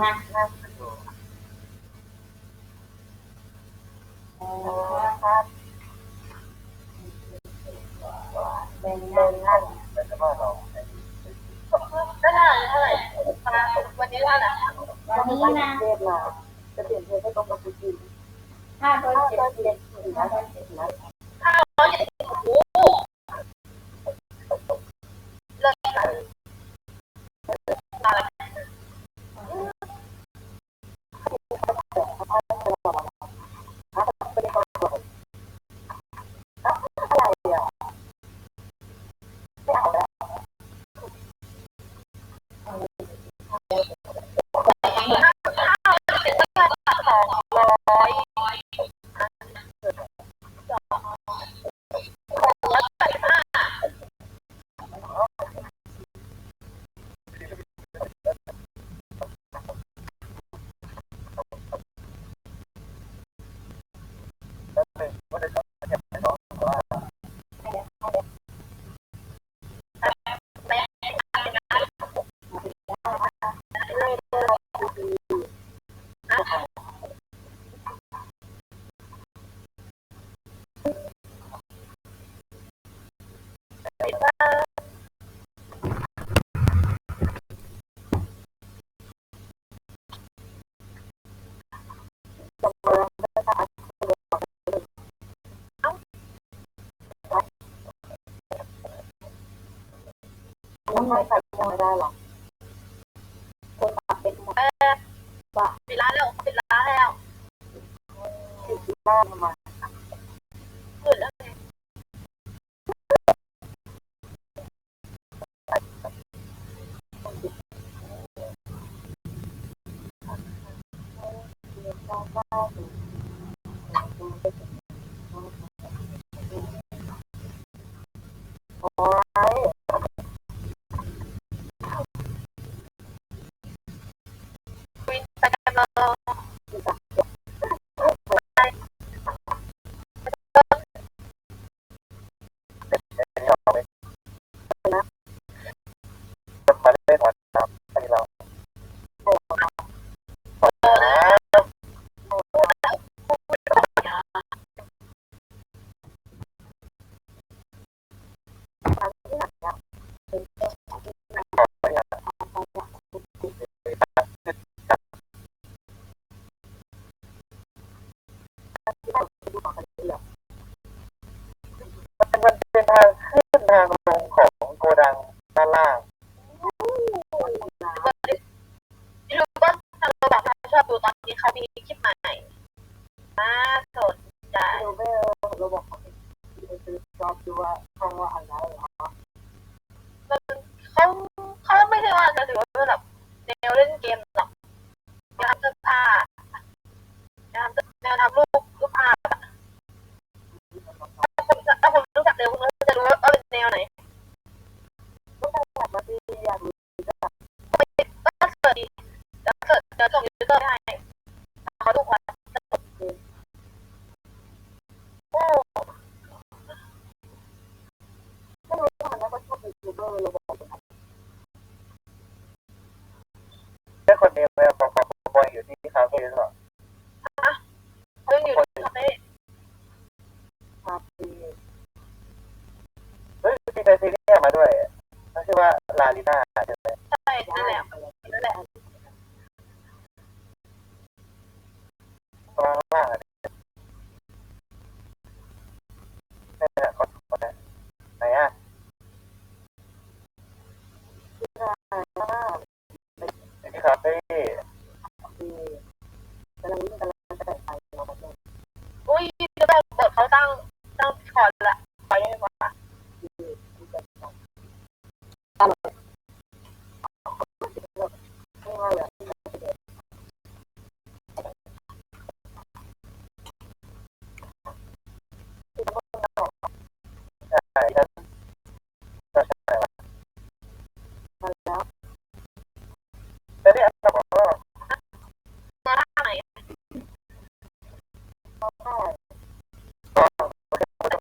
นั่งนั่งอยู่โอ้ครับเดินเดินนั่งแต่จะว่าเราได้เท่าไหร่เท่าไหร่วันนี้เท่าไหร่วันนี้นะเรียนมาจะเปลี่ยนเพลงให้ตรงกับคุณจีนห้าร้อยเจ็ดสิบห้าร้อยเจ็ดสิบห้าร้อยเจ็ดสิบโอ้โหเลิศ Yeah. ทำไมใส่ไม่ได้หรอกคนขับเป็นหมดปิดร้านแล้วปิดร้านแล้วสิบล้านมา ขึ้นแล้วไงโอ้ยคุยแต่กันเรามาเล่นวันน้ำอันนี้เรามันเป็นทางขึ้น ทางลงของโกดังด้านล่างยูทูบก็ทาเราแบบชอบดูตอนนี้เขามีคลิปใหม่น่าสนใจดูเออเราบอกเขาไปซื้อบดูว่าเขาว่าอะไรเหรอเขาเขาไม่ใช่ว่าจะถือว่าแบบแนวเล่นเกมหรอกแนวทำเสื้อผ้าแนวทำแนวทำรูป เราบอแค่คนเดียวไปขอขอขออยู่ที่คาเฟ่หรือเปล่าฮะเรื่องอยู่ที่คาเฟ่คาเฟ่เฮ้ยมีเปซีเรีสมาด้วยเขาชื่อว่าลาลิน่าใช่ไหมใช่นั่นแหละนั่นแหละว่างๆ 啊。